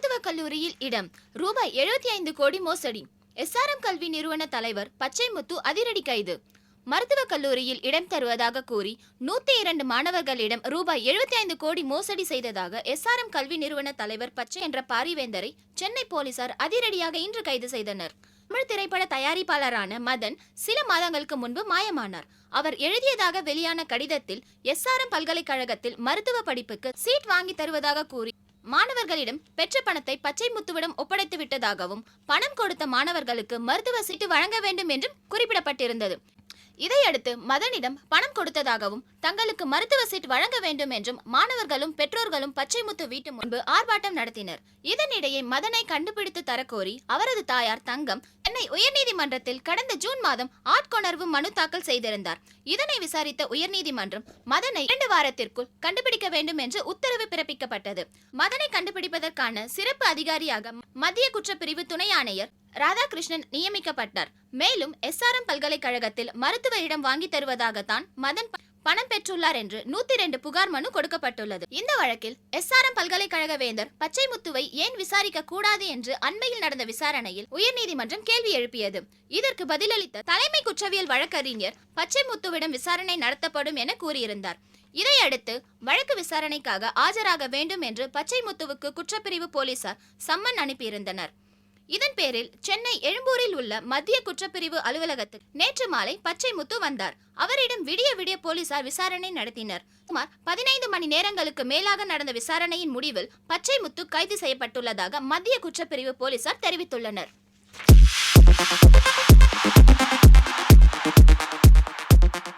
மருத்துவக் கல்லூரியில் இடம். ரூபாய் எழுபத்தி ஐந்து கோடி மோசடி. எஸ்ஆர்எம் கல்வி நிறுவன தலைவர் பச்சைமுத்து அதிரடி கைது. மருத்துவக் கல்லூரியில் இடம் தருவதாக கூறி நூத்தி இரண்டு மாணவர்களிடம் ரூபாய் எழுபத்தி ஐந்து கோடி மோசடி செய்ததாக எஸ்ஆர்எம் கல்வி நிறுவன தலைவர் பச்சை என்ற பாரிவேந்தரை சென்னை போலீசார் அதிரடியாக இன்று கைது செய்தனர். தமிழ் திரைப்பட தயாரிப்பாளரான மதன் சில மாதங்களுக்கு முன்பு மாயமானார். அவர் எழுதியதாக வெளியான கடிதத்தில் எஸ்ஆர்எம் பல்கலைக்கழகத்தில் மருத்துவ படிப்புக்கு சீட் வாங்கி தருவதாக கூறி மாணவர்களிடம் பெற்ற பணத்தை பச்சை முத்துவிடம் ஒப்படைத்து விட்டதாகவும் பணம் கொடுத்த மாணவர்களுக்கு மருத்துவ சீட்டு வழங்க வேண்டும் என்றும் குறிப்பிடப்பட்டிருந்தது. இதையடுத்து மதனிடம் பணம் கொடுத்ததாகவும் தங்களுக்கு மருத்துவ சீட் வழங்க வேண்டும் என்றும் மாணவர்களும் பெற்றோர்களும் பச்சைமுத்து வீட்டு முன்பு ஆர்ப்பாட்டம் நடத்தினர். இதனிடையே மதனை கண்டுபிடித்து தரக்கோரி அவரது தாயார் தங்கம் சென்னை உயர்நீதிமன்றத்தில் கடந்த ஜூன் மாதம் ஆட்கொணர்வு மனு தாக்கல் செய்திருந்தார். இதனை விசாரித்த உயர்நீதிமன்றம் மதனை இரண்டு வாரத்திற்குள் கண்டுபிடிக்க வேண்டும் என்று உத்தரவு பிறப்பிக்கப்பட்டது. மதனை கண்டுபிடிப்பதற்கான சிறப்பு அதிகாரியாக மத்திய குற்றப்பிரிவு துணை ஆணையர் ராதாகிருஷ்ணன் நியமிக்கப்பட்டார். மேலும் எஸ்ஆர்எம் பல்கலைக்கழகத்தில் மருத்துவ இடம் வாங்கி தருவதாகத்தான் மதன் பணம் பெற்றுள்ளார் என்று நூத்தி ரெண்டு புகார் மனு கொடுக்கப்பட்டுள்ளது. இந்த வழக்கில் எஸ்ஆர்எம் பல்கலைக்கழக வேந்தர் பச்சைமுத்துவை ஏன் விசாரிக்க கூடாது என்று அண்மையில் நடந்த விசாரணையில் உயர்நீதிமன்றம் கேள்வி எழுப்பியது. இதற்கு பதிலளித்த தலைமை குற்றவியல் வழக்கறிஞர் பச்சைமுத்துவிடம் விசாரணை நடத்தப்படும் என கூறியிருந்தார். இதையடுத்து வழக்கு விசாரணைக்காக ஆஜராக வேண்டும் என்று பச்சைமுத்துவுக்கு குற்றப்பிரிவு போலீசார் சம்மன் அனுப்பியிருந்தனர். இதன் பேரில் சென்னை எழும்பூரில் உள்ள மத்திய குற்றப்பிரிவு அலுவலகத்தில் நேற்று மாலை பச்சை முத்து வந்தார். அவரிடம் விடிய விடிய போலீசார் விசாரணை நடத்தினர். சுமார் பதினைந்து மணி நேரங்களுக்கு மேலாக நடந்த விசாரணையின் முடிவில் பச்சை முத்து கைது செய்யப்பட்டுள்ளதாக மத்திய குற்றப்பிரிவு போலீசார் தெரிவித்துள்ளனர்.